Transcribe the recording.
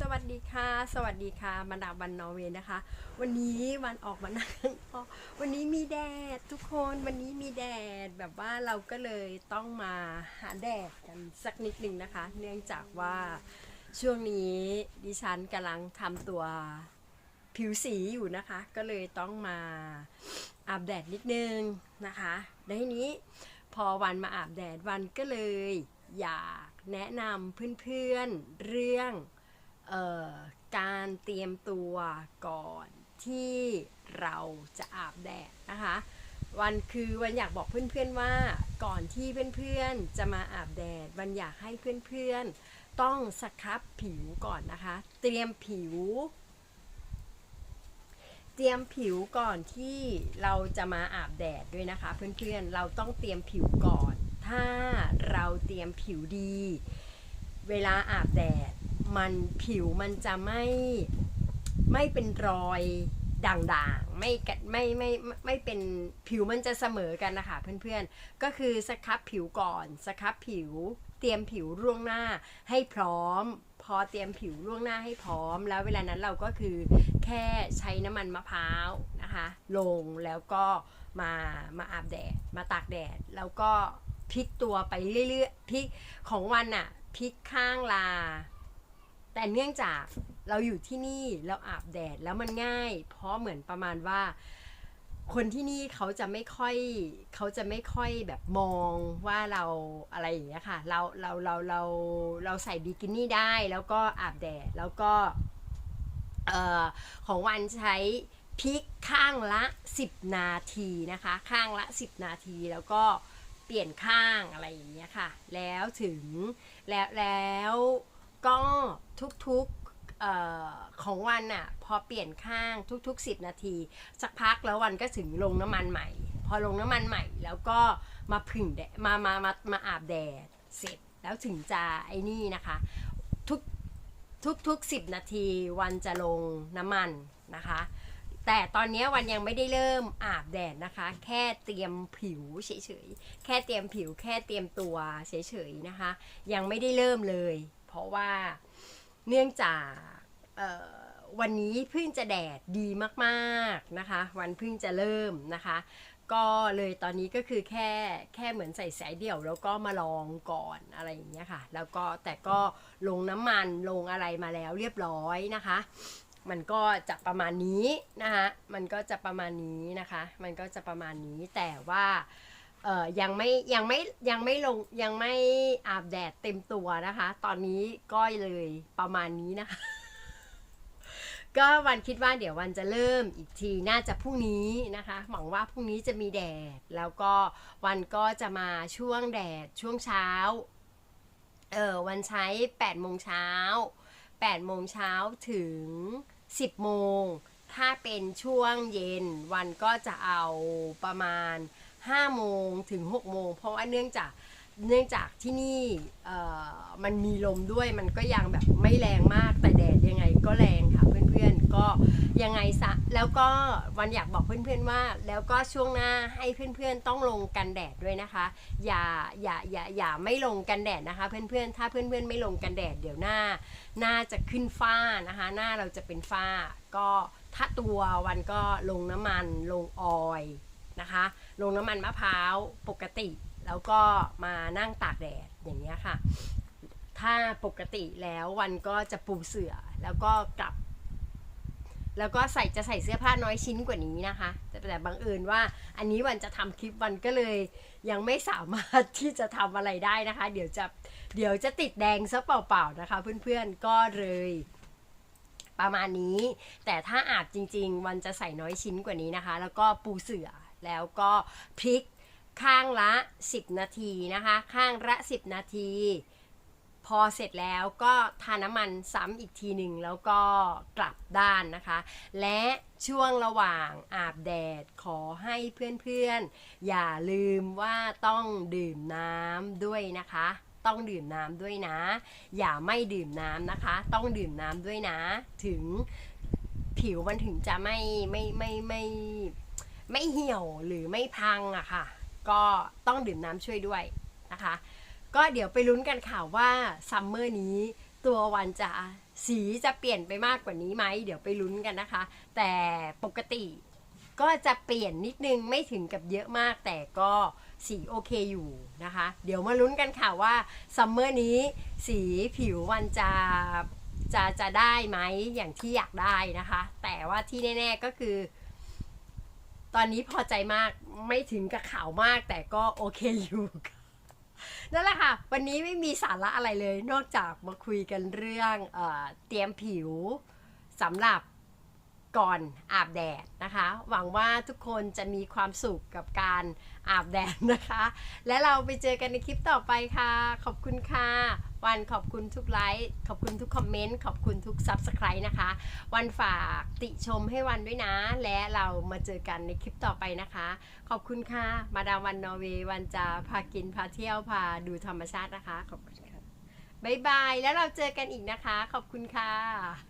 สวัสดีค่ะ สวัสดีค่ะมาดาวันนอร์เวย์นะคะ วันนี้วันออกมานั่งข้างนอกวันนี้มีแดดทุกคนวันนี้มีแดดแบบว่าเราก็เลยต้องมาหาแดดกันสักนิดนึงนะคะ เนื่องจากว่าช่วงนี้ดิฉันกำลังทำตัวผิวสีอยู่นะคะ ก็เลยต้องมาอาบแดดนิดนึงนะคะในนี้พอวันมาอาบแดดวันก็เลยอยากแนะนำเพื่อนๆเรื่องเออ การเตรียมตัวก่อนที่เราจะอาบแดดนะคะ วันคือวันอยากบอกเพื่อนๆว่าก่อนที่เพื่อนๆจะมาอาบแดดวันอยากให้เพื่อนๆต้องสครับผิวก่อนนะคะ เตรียมผิว เตรียมผิวก่อนที่เราจะมาอาบแดดด้วยนะคะ เพื่อนๆเราต้องเตรียมผิวก่อน ถ้าเราเตรียมผิวดี เวลาอาบแดด มันผิวมันจะไม่ไม่เป็นรอยด่างๆไม่ไม่ไม่ไม่ไม่เป็นผิวมันจะเสมอกันนะคะเพื่อนๆ ก็คือสครับผิวก่อนสครับผิว เตรียมผิวล่วงหน้าให้พร้อม พอเตรียมผิวล่วงหน้าให้พร้อม แล้วเวลานั้นเราก็คือแค่ใช้น้ำมันมะพร้าวนะคะ ลงแล้วก็มามาอาบแดด มาตากแดด แล้วก็พลิกตัวไปเรื่อยๆพลิกของวันอะพลิกข้างลา แต่เนื่องจากเราอยู่ที่นี่เราอาบแดดแล้วมันง่าย เพราะเหมือนประมาณว่า คนที่นี่เขาจะไม่ค่อยเขาจะไม่ค่อยแบบมองว่าเราอะไรอย่างเงี้ยค่ะ เราเราเราเราเราใส่บิกินี่ได้แล้วก็อาบแดดแล้วก็เออของวันใช้พริกข้างละ 10 นาทีนะคะ ข้างละ 10 นาทีแล้วก็เปลี่ยนข้างอะไรอย่างเงี้ยค่ะ แล้วถึงแล้วแล้ว ก็ทุกๆเอ่อของวันอะพอเปลี่ยนข้างทุก ๆ 10 นาที สักพักแล้ววันก็ถึงลงน้ำมันใหม่ พอลงน้ำมันใหม่ แล้วก็มาผึ่งแดดมามามามาอาบแดดเสร็จแล้วถึงจะไอ้นี่นะคะ ทุกทุกทุกสิบนาทีวันจะลงน้ำมันนะคะ แต่ตอนนี้วันยังไม่ได้เริ่มอาบแดดนะคะ แค่เตรียมผิวเฉยๆแค่เตรียมผิวแค่เตรียมตัวเฉยๆนะคะ ยังไม่ได้เริ่มเลย ราะว่าเนื่องจากวันนี้เพิ่งจะแดดดีมากๆนะคะ วันเพิ่งจะเริ่มนะคะ ก็เลยตอนนี้ก็คือแค่แค่เหมือนใส่สายเดี่ยว แล้วก็มาลองก่อนอะไรอย่างเงี้ยค่ะ แล้วก็แต่ก็ลงน้ำมันลงอะไรมาแล้วเรียบร้อยนะคะ มันก็จะประมาณนี้นะคะ มันก็จะประมาณนี้นะคะ มันก็จะประมาณนี้แต่ว่า เอ่อยังไม่ยังไม่ยังไม่ลงยังไม่อาบแดดเต็มตัวนะคะ ตอนนี้ก็เลยประมาณนี้นะคะ ก็วันคิดว่าเดี๋ยววันจะเริ่มอีกทีน่าจะพรุ่งนี้นะคะหวังว่าพรุ่งนี้จะมีแดด แล้วก็วันก็จะมาช่วงแดดช่วงเช้าเออวันใช้8โมงเช้า8โมงเช้าถึง 10โมงถ้าเป็นช่วงเย็นวันก็จะเอาประมาณ 5โมงถึง6โมงเพราะว่าเนื่องจากเนื่องจากที่นี่มันมีลมด้วยมันก็ยังแบบไม่แรงมากแต่แดดยังไงก็แรงค่ะเพื่อนๆก็ยังไงซะแล้วก็วันอยากบอกเพื่อนๆว่า แล้วก็ช่วงหน้าให้เพื่อนๆต้องลงกันแดดด้วยนะคะ อย่าอย่าอย่าอย่าไม่ลงกันแดดนะคะ เพื่อนๆถ้าเพื่อนๆไม่ลงกันแดดเดี๋ยวหน้าหน้าจะขึ้นฝ้านะคะ หน้าเราจะเป็นฝ้า ก็ถ้าตัววันก็ลงน้ำมันลงออย นะคะลงน้ำมันมะพร้าวปกติ แล้วก็มานั่งตากแดดอย่างเงี้ยค่ะ ถ้าปกติแล้ววันก็จะปูเสื่อแล้วก็กลับ แล้วก็ใส่จะใส่เสื้อผ้าน้อยชิ้นกว่านี้นะคะ แต่แต่บังเอิญว่าอันนี้วันจะทำคลิปวันก็เลย ยังไม่สามารถที่จะทำอะไรได้นะคะ เดี๋ยวจะเดี๋ยวจะติดแดงซะเปล่าๆนะคะ เพื่อนๆก็เลยประมาณนี้ แต่ถ้าอาบจริงๆ วันจะใส่น้อยชิ้นกว่านี้นะคะ แล้วก็ปูเสื่อ แล้วก็พลิกข้างละ 10 นาทีนะคะ ข้างละ 10 นาที พอเสร็จแล้วก็ทาน้ำมันซ้ำอีกทีหนึ่งแล้วก็กลับด้านนะคะ และช่วงระหว่างอาบแดดขอให้เพื่อนๆ อย่าลืมว่าต้องดื่มน้ำด้วยนะคะ ต้องดื่มน้ำด้วยนะ อย่าไม่ดื่มน้ำนะคะ ต้องดื่มน้ำด้วยนะ ถึงผิวมันถึงจะไม่ไม่ไม่ไม่ไม่ ไม่เหี่ยวหรือไม่พังอะค่ะ ก็ต้องดื่มน้ำช่วยด้วยนะคะ ก็เดี๋ยวไปลุ้นกันค่ะว่าซัมเมอร์นี้ตัววันจะสีจะเปลี่ยนไปมากกว่านี้ไหม เดี๋ยวไปลุ้นกันนะคะ แต่ปกติก็จะเปลี่ยนนิดนึงไม่ถึงกับเยอะมาก แต่ก็สีโอเคอยู่นะคะ เดี๋ยวมาลุ้นกันค่ะว่าซัมเมอร์นี้สีผิวมันจะจะจะได้ไหมอย่างที่อยากได้นะคะ แต่ว่าที่แน่ ๆก็คือ ตอนนี้พอใจมากไม่ถึงกับขาวมากแต่ก็โอเคอยู่นั่นแหละค่ะ วันนี้ไม่มีสาระอะไรเลย นอกจากมาคุยกันเรื่องเอเตรียมผิวสำหรับ ก่อนอาบแดดนะคะ หวังว่าทุกคนจะมีความสุขกับการอาบแดดนะคะ และเราไปเจอกันในคลิปต่อไปค่ะ ขอบคุณค่ะ วันขอบคุณทุกไลค์ขอบคุณทุกคอมเมนต์ขอบคุณทุก Subscribe นะคะ วันฝากติชมให้วันด้วยนะ และเรามาเจอกันในคลิปต่อไปนะคะ ขอบคุณค่ะ มาดามวันนอร์เวย์วันจะพากินพาเที่ยวพาดูธรรมชาตินะคะขอบคุณค่ะบ๊ายบายแล้วเราเจอกันอีกนะคะ ขอบคุณค่ะ